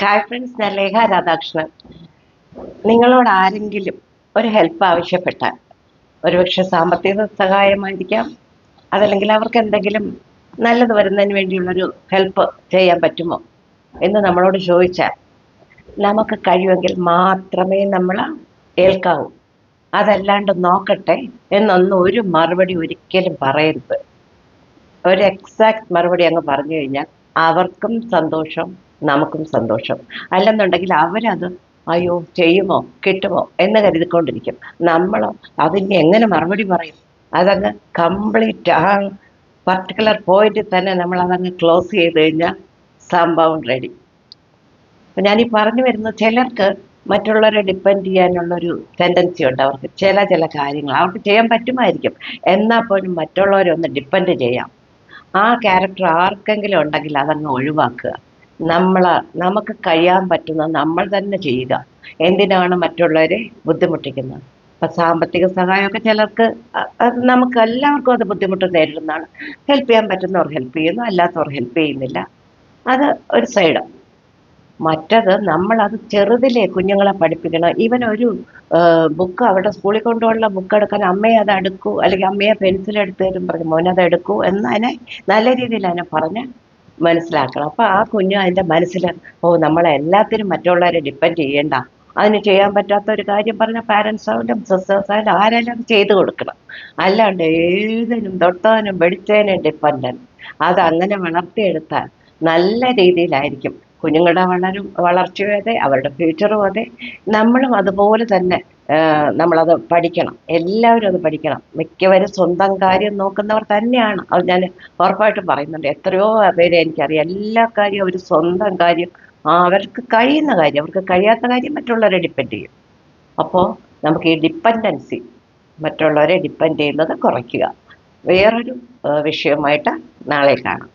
Hi friends ഞാൻ ലേഖ രാധാകൃഷ്ണൻ നിങ്ങളോട് ആരെങ്കിലും ഒരു ഹെൽപ്പ് ആവശ്യപ്പെട്ടാൽ ഒരുപക്ഷെ സാമ്പത്തിക സഹായമായിരിക്കാം അതല്ലെങ്കിൽ അവർക്ക് എന്തെങ്കിലും നല്ലത് വരുന്നതിന് വേണ്ടിയുള്ളൊരു ഹെൽപ്പ് ചെയ്യാൻ പറ്റുമോ എന്ന് നമ്മളോട് ചോദിച്ചാൽ നമുക്ക് കഴിയുമെങ്കിൽ മാത്രമേ നമ്മൾ ഏൽക്കാവൂ. അതല്ലാണ്ട് നോക്കട്ടെ എന്നൊന്നും ഒരു മറുപടി ഒരിക്കലും പറയരുത്. ഒരു എക്സാക്ട് മറുപടി അങ്ങ് പറഞ്ഞു കഴിഞ്ഞാൽ അവർക്കും സന്തോഷം നമുക്കും സന്തോഷം. അല്ലെന്നുണ്ടെങ്കിൽ അവരത് അയ്യോ ചെയ്യുമോ കിട്ടുമോ എന്ന് കരുതിക്കൊണ്ടിരിക്കും. നമ്മൾ അതിന് എങ്ങനെ മറുപടി പറയും? അതങ്ങ് കംപ്ലീറ്റ് ആ പർട്ടിക്കുലർ പോയിന്റിൽ തന്നെ നമ്മൾ അതങ്ങ് ക്ലോസ് ചെയ്ത് കഴിഞ്ഞാൽ സംഭവം റെഡി അപ്പം ഞാനീ പറഞ്ഞു വരുന്നത് ചിലർക്ക് മറ്റുള്ളവരെ ഡിപ്പെൻഡ് ചെയ്യാനുള്ളൊരു ടെൻഡൻസി ഉണ്ട്. അവർക്ക് ചില ചില കാര്യങ്ങൾ അവർക്ക് ചെയ്യാൻ പറ്റുമായിരിക്കും. എന്നാൽ പോലും മറ്റുള്ളവരെ ഒന്ന് ഡിപ്പെൻഡ് ചെയ്യാം. ആ ക്യാരക്ടർ ആർക്കെങ്കിലും ഉണ്ടെങ്കിൽ അതങ്ങ് ഒഴിവാക്കുക. നമ്മൾ നമുക്ക് കഴിയാൻ പറ്റുന്ന നമ്മൾ തന്നെ ചെയ്യുക. എന്തിനാണ് മറ്റുള്ളവരെ ബുദ്ധിമുട്ടിക്കുന്നത്? ഇപ്പം സാമ്പത്തിക സഹായമൊക്കെ ചിലർക്ക് നമുക്ക് എല്ലാവർക്കും അത് ബുദ്ധിമുട്ട് നേരിടുന്നതാണ്. ഹെൽപ്പ് ചെയ്യാൻ പറ്റുന്നവർ ഹെൽപ്പ് ചെയ്യുന്നു അല്ലാത്തവർ ഹെൽപ്പ് ചെയ്യുന്നില്ല. അത് ഒരു സൈഡ് മറ്റത് നമ്മളത് ചെറുതിലെ കുഞ്ഞുങ്ങളെ പഠിപ്പിക്കണം. ഇവൻ ഒരു ബുക്ക് അവിടെ സ്കൂളിൽ കൊണ്ടുപോകുന്ന ബുക്ക് എടുക്കാൻ അമ്മയെ അത് എടുക്കൂ അല്ലെങ്കിൽ അമ്മയെ പെൻസിൽ എടുത്തു തരും പറഞ്ഞു മോനെ അത് എടുക്കൂ എന്ന് അതിനെ നല്ല രീതിയിൽ അതിനെ പറഞ്ഞ് മനസ്സിലാക്കണം. അപ്പോൾ ആ കുഞ്ഞ് അതിന്റെ മനസ്സിൽ ഓ നമ്മളെ എല്ലാത്തിനും മറ്റുള്ളവരെ ഡിപ്പെൻഡ് ചെയ്യണ്ട. അതിന് ചെയ്യാൻ പറ്റാത്ത ഒരു കാര്യം പറഞ്ഞ പാരന്റ്സ് ആയാലും സിസ്റ്റേഴ്സ് ആയാലും ആരായാലും അത് ചെയ്തു കൊടുക്കണം. അല്ലാണ്ട് ഏതിനും തൊട്ടതിനും വെടിച്ചതിനും ഡിപ്പെൻഡൻ അത് അങ്ങനെ വളർത്തിയെടുത്താൽ നല്ല രീതിയിലായിരിക്കും. കുഞ്ഞുങ്ങളുടെ വളരും വളർച്ചയും അതെ അവരുടെ ഫ്യൂച്ചറും അതെ. നമ്മളും അതുപോലെ തന്നെ നമ്മളത് പഠിക്കണം. എല്ലാവരും അത് പഠിക്കണം. മിക്കവരും സ്വന്തം കാര്യം നോക്കുന്നവർ തന്നെയാണ്. അത് ഞാൻ ഉറപ്പായിട്ടും പറയുന്നുണ്ട്. എത്രയോ പേരെ എനിക്കറിയാം. എല്ലാ കാര്യവും അവർ സ്വന്തം കാര്യം അവർക്ക് കഴിയുന്ന കാര്യം അവർക്ക് കഴിയാത്ത കാര്യം മറ്റുള്ളവരെ ഡിപ്പെൻഡ് ചെയ്യും. അപ്പോൾ നമുക്ക് ഈ ഡിപ്പെൻഡൻസി മറ്റുള്ളവരെ ഡിപ്പെൻഡ് ചെയ്യുന്നത് കുറയ്ക്കുക. വേറൊരു വിഷയമായിട്ട് നാളെ കാണാം.